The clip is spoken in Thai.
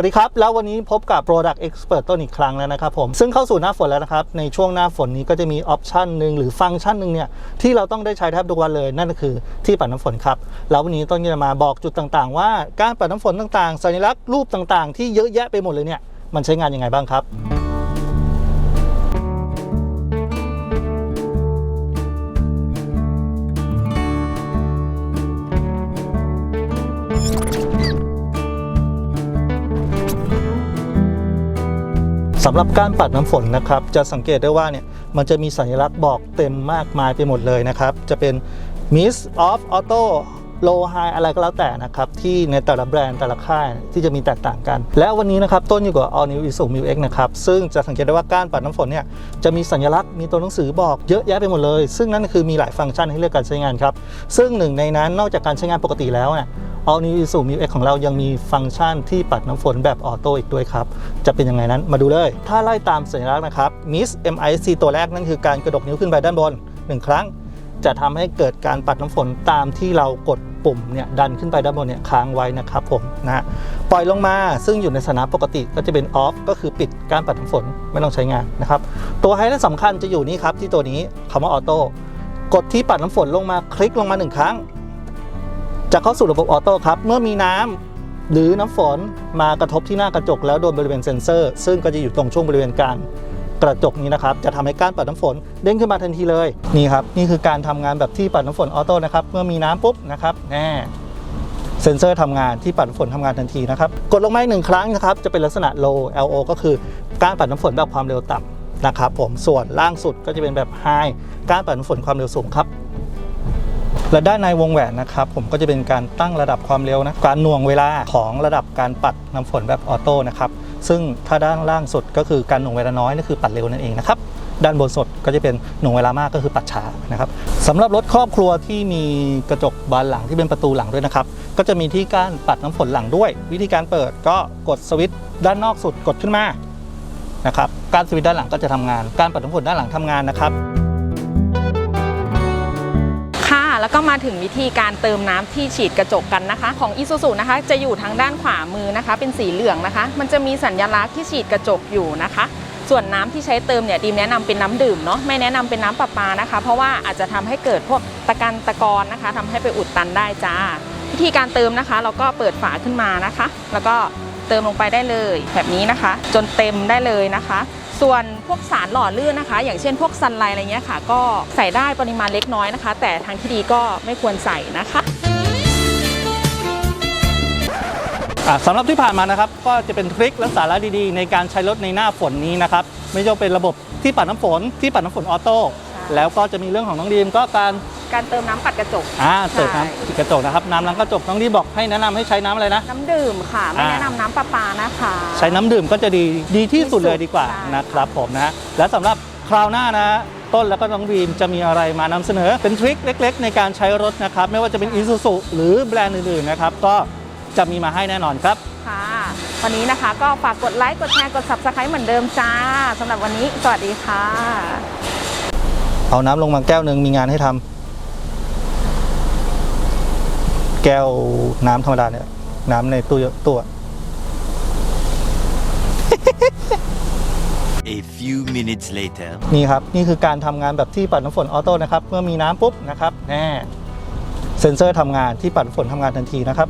วัสดีครับ แล้ววันนี้พบกับ Product Expert ต้นอีกครั้งแล้วนะครับผมซึ่งเข้าสู่หน้าฝนแล้วนะครับ ในช่วงหน้าฝนนี้ก็จะมีออปชันหนึ่งหรือฟังก์ชันหนึ่งเนี่ยที่เราต้องได้ใช้แทบทุกวันเลยนั่นก็คือที่ปัดน้ำฝนครับ แล้ววันนี้ต้นจะมาบอกจุดต่างๆ ว่าการปัดน้ำฝนต่างๆ สัญลักษณ์รูปต่างๆ ที่เยอะแยะไปหมดเลยเนี่ยมันใช้งานยังไงบ้างครับ สำหรับการปัดน้ำฝนนะครับ จะสังเกตได้ว่าเนี่ยมันจะมีสัญลักษณ์บอกเต็มมากมายไปหมดเลยนะครับ จะเป็น Mist Off Auto Low High อะไรก็แล้วแต่นะครับ ที่ในแต่ละแบรนด์แต่ละค่ายที่จะมีแตกต่างกัน และวันนี้นะครับ ต้นอยู่กับ All New Isuzu Mu X นะครับ ซึ่งจะสังเกตได้ว่าการปัดน้ำฝนเนี่ยจะมีสัญลักษณ์มีตัวหนังสือบอกเยอะแยะไปหมดเลย ซึ่งนั่นคือมีหลายฟังก์ชันให้เลือกการใช้งานครับซึ่งหนึ่งในนั้นนอกจากการใช้งานปกติแล้วเนี่ย All New Isuzu Mu X ของเรายังมีฟังก์ชันที่ปัดน้ำฝนแบบออโต้อีกด้วยครับ จะเป็นยังไงนั้นมาดูเลย ถ้าไล่ตามสัญลักษณ์นะครับ Miss MIC ตัวแรกนั่นคือการกระดกนิ้วขึ้นไปด้านบน 1 ครั้ง จะทำให้เกิดการปัดน้ำฝนตามที่เรากดปุ่มเนี่ยดันขึ้นไปด้านบนเนี่ยค้างไว้นะครับผมนะฮะปล่อยลงมาซึ่งอยู่ในสถานะปกติก็จะเป็น off ก็คือปิดการปัดน้ำฝนไม่ต้องใช้งานนะครับตัวไฮไลท์สำคัญจะอยู่นี่ครับที่ตัวนี้คำว่าออโต้กดที่ปัดน้ำฝนลงมาคลิกลงมาหนึ่งครั้ง จะเข้าสู่ระบบออโต้ครับ เมื่อมีน้ำหรือน้ำฝนมากระทบที่หน้ากระจกแล้วโดนบริเวณเซ็นเซอร์ ซึ่งก็จะอยู่ตรงช่วงบริเวณกลางกระจกนี้นะครับ จะทำให้การปัดน้ำฝนเด้งขึ้นมาทันทีเลย นี่ครับ นี่คือการทำงานแบบที่ปัดน้ำฝนออโต้นะครับ เมื่อมีน้ำปุ๊บนะครับ แน่เซ็นเซอร์ทำงานที่ปัดน้ำฝนทำงานทันทีนะครับ กดลงมาอีกหนึ่งครั้งนะครับ จะเป็นลักษณะ low LO ก็คือการปัดน้ำฝนแบบความเร็วต่ำนะครับผม ส่วนล่างสุดก็จะเป็นแบบ high การปัดน้ำฝนความเร็วสูงครับ และด้านในวงแหวนนะครับผมก็จะเป็นการตั้งระดับความเร็วนะการหน่วงเวลาของระดับการปัดน้ำฝนแบบออโต้นะครับซึ่งถ้าด้านล่างสุดก็คือการหน่วงเวลาน้อยนั่นคือปัดเร็วนั่นเองนะครับด้านบนสุดก็จะเป็นหน่วงเวลามากก็คือปัดช้านะครับสำหรับรถครอบครัวที่มีกระจกบานหลังที่เป็นประตูหลังด้วยนะครับ ก็จะมีที่การปัดน้ำฝนหลังด้วย วิธีการเปิดก็กดสวิตช์ด้านนอกสุดกดขึ้นมานะครับการสวิตช์ด้านหลังก็จะทำงาน การปัดน้ำฝนด้านหลังทำงานนะครับ แล้วก็มาถึงวิธีการเติมน้ำที่ฉีดกระจกกันนะคะ ของ i s u z u นะคะ จะอยู่ทางด้านขวามือนะคะ เป็นสีเหลืองนะคะ มันจะมีสัญลักษณ์ที่ฉีดกระจกอยู่นะคะส่วนน้ำที่ใช้เติมเนี่ยดีมแนะนำเป็นน้ำดื่มเนาะไม่แนะนำเป็นน้ำประปานะคะ เพราะว่าอาจจะทำให้เกิดพวกตะกันตะกอนนะคะทำให้ไปอุดตันได้จ้า วิธีการเติมนะคะ เราก็เปิดฝาขึ้นมานะคะ แล้วก็เติมลงไปได้เลย แบบนี้นะคะ จนเต็มได้เลยนะคะ ส่วนพวกสารหล่อลื่นนะคะ อย่างเช่นพวกซันไลท์อะไรเงี้ยค่ะ ก็ใส่ได้ปริมาณเล็กน้อยนะคะ แต่ทางที่ดีก็ไม่ควรใส่นะคะอะสำหรับที่ผ่านมานะครับก็จะเป็นทริคและสาระดีๆ ในการใช้รถในหน้าฝนนี้นะครับไม่ว่าจะเป็นระบบที่ปัดน้ำฝนที่ปัดน้ำฝนออโต้ แล้วก็จะมีเรื่องของน้องดีมก็การการเติมน้ำปัดกระจก อ่าเติมใช่น้ำกระจกนะครับน้ำล้างกระจกน้องดีมบอกให้แนะนำให้ใช้น้ำอะไรนะ น้ำดื่มค่ะ ไม่อ่า แนะนำน้ำประปานะคะ ใช้น้ำดื่มก็จะดีดีที่สุดเลยดีกว่าใช่ นะครับผมนะและสำหรับคราวหน้านะ ต้นแล้วก็น้องดีมจะมีอะไรมานำเสนอ เป็นทริคเล็ก ๆ ในการใช้รถนะครับ ไม่ว่าจะเป็น Isuzu หรือแบรนด์อื่นๆนะครับ ก็จะมีมาให้แน่นอนครับ ค่ะ วันนี้นะคะก็ฝากกดไลค์ กดแชร์ กด subscribe เหมือนเดิมจ้าสำหรับวันนี้ สวัสดีค่ะ เอาน้ำลงมาแก้วหนึ่งมีงานให้ทำแก้วน้ำธรรมดาเนี่ย น้ำในตู้ตัว A few minutes later. นี่ครับ นี่คือการทำงานแบบที่ปัดน้ำฝนออโต้นะครับ เมื่อมีน้ำปุ๊บนะครับแน่เซ็นเซอร์ทำงานที่ปัดน้ำฝนทำงานทันทีนะครับ